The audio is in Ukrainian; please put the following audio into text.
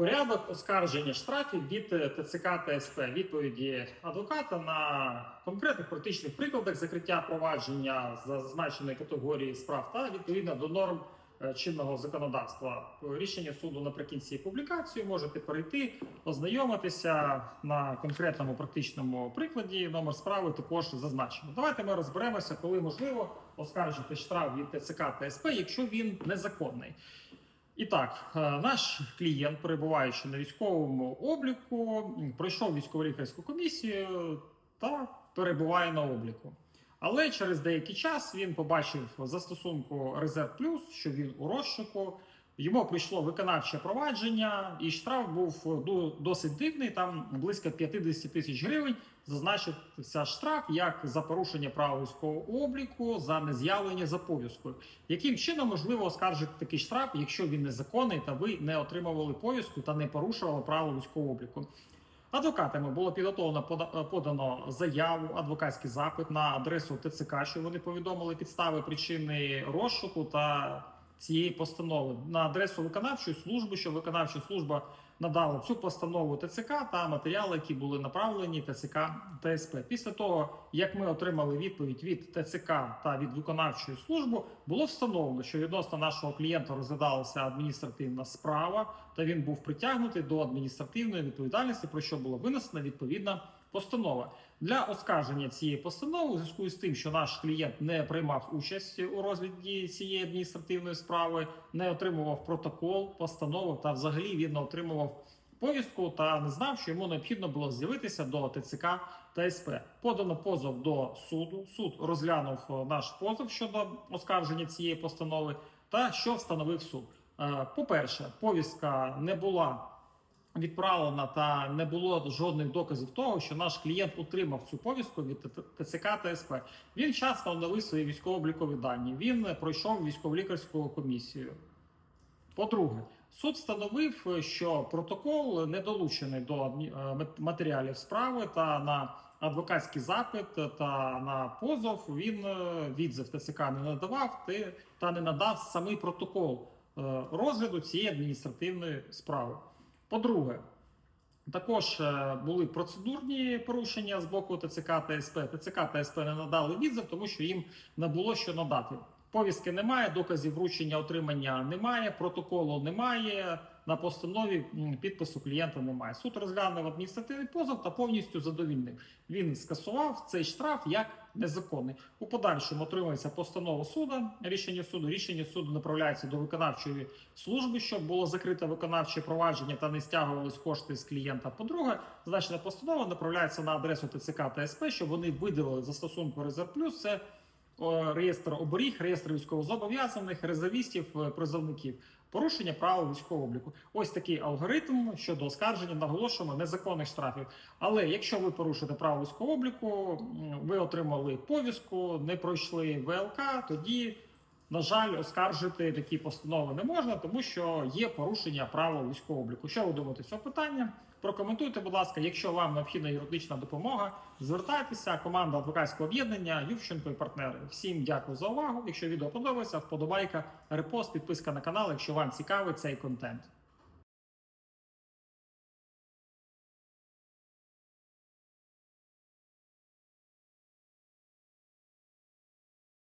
Порядок оскарження штрафів від е, ТЦК та СП. Відповіді адвоката на конкретних практичних прикладах закриття провадження за зазначеної категорії справ та відповідно до норм е, чинного законодавства. Рішення суду наприкінці публікації можете перейти, ознайомитися на конкретному практичному прикладі. Номер справи також зазначено. Давайте ми розберемося, коли можливо оскаржити штраф від ТЦК та СП, якщо він незаконний. І так, е, наш клієнт, перебуваючи на військовому обліку, пройшов військово-лікарську комісію та перебуває на обліку. Але через деякий час він побачив застосунку Резерв Плюс, що він у розшуку. Йому прийшло виконавче провадження, і штраф був досить дивний. Там близько 50 тисяч гривень. Зазначився штраф як за порушення права військового обліку, за нез'явлення за повісткою. Яким чином можливо оскаржити такий штраф, якщо він незаконний та ви не отримували повістку та не порушували право військового обліку? Адвокатами було підготовлено пода- подано заяву, адвокатський запит на адресу ТЦК, що вони повідомили підстави причини розшуку та цієї постанови на адресу виконавчої служби, що виконавча служба надала цю постанову ТЦК та матеріали, які були направлені ТЦК та СП. Після того, як ми отримали відповідь від ТЦК та від виконавчої служби, було встановлено, що відносно нашого клієнта розглядалася адміністративна справа, та він був притягнутий до адміністративної відповідальності, про що була винесена відповідна постанова. Для оскарження цієї постанови, у зв'язку з тим, що наш клієнт не приймав участь у розгляді цієї адміністративної справи, не отримував протокол, постанову та взагалі він не отримував повістку та не знав, що йому необхідно було з'явитися до ТЦК та СП. Подано позов до суду. Суд розглянув е, наш позов щодо оскарження цієї постанови. Та що встановив суд? Е, По-перше, повістка не була відправлена та не було жодних доказів того, що наш клієнт отримав цю повістку від ТЦК та СП. Він вчасно оновив свої військово-облікові дані. Він пройшов військово-лікарську комісію. По-друге, суд встановив, що протокол не долучений до е, матеріалів справи та на адвокатський запит та на позов він е, відзив ТЦК не надавав ти- та не надав самий протокол е, розгляду цієї адміністративної справи. По-друге, також е, були процедурні порушення з боку ТЦК та СП. ТЦК та СП не надали відзив, тому що їм не було що надати. Повістки немає, доказів вручення отримання немає, протоколу немає. На постанові підпису клієнта немає. Суд розглянув адміністративний позов та повністю задовільнив. Він скасував цей штраф як незаконний. У подальшому отримується постанова суду, рішення суду. Рішення суду направляється до виконавчої служби, щоб було закрите виконавче провадження та не стягувались кошти з клієнта. По-друге, зазначена постанова направляється на адресу ТЦК та СП, щоб вони видалили застосунку Резерв Плюс. Це реєстр оберіг, реєстр військовозобов'язаних, резервістів, е, призовників, порушення правил військового обліку. Ось такий алгоритм щодо оскарження, наголошуємо незаконних штрафів. Але якщо ви порушите право військового обліку, ви отримали повістку, не пройшли ВЛК, тоді. На жаль, оскаржити такі постанови не можна, тому що є порушення правил військового обліку. Що ви думаєте цього питання? Прокоментуйте, будь ласка, якщо вам необхідна юридична допомога, звертайтеся. Команда адвокатського об'єднання Ювченко і партнери. Всім дякую за увагу. Якщо відео подобається, вподобайка, репост, підписка на канал, якщо вам цікавий цей контент.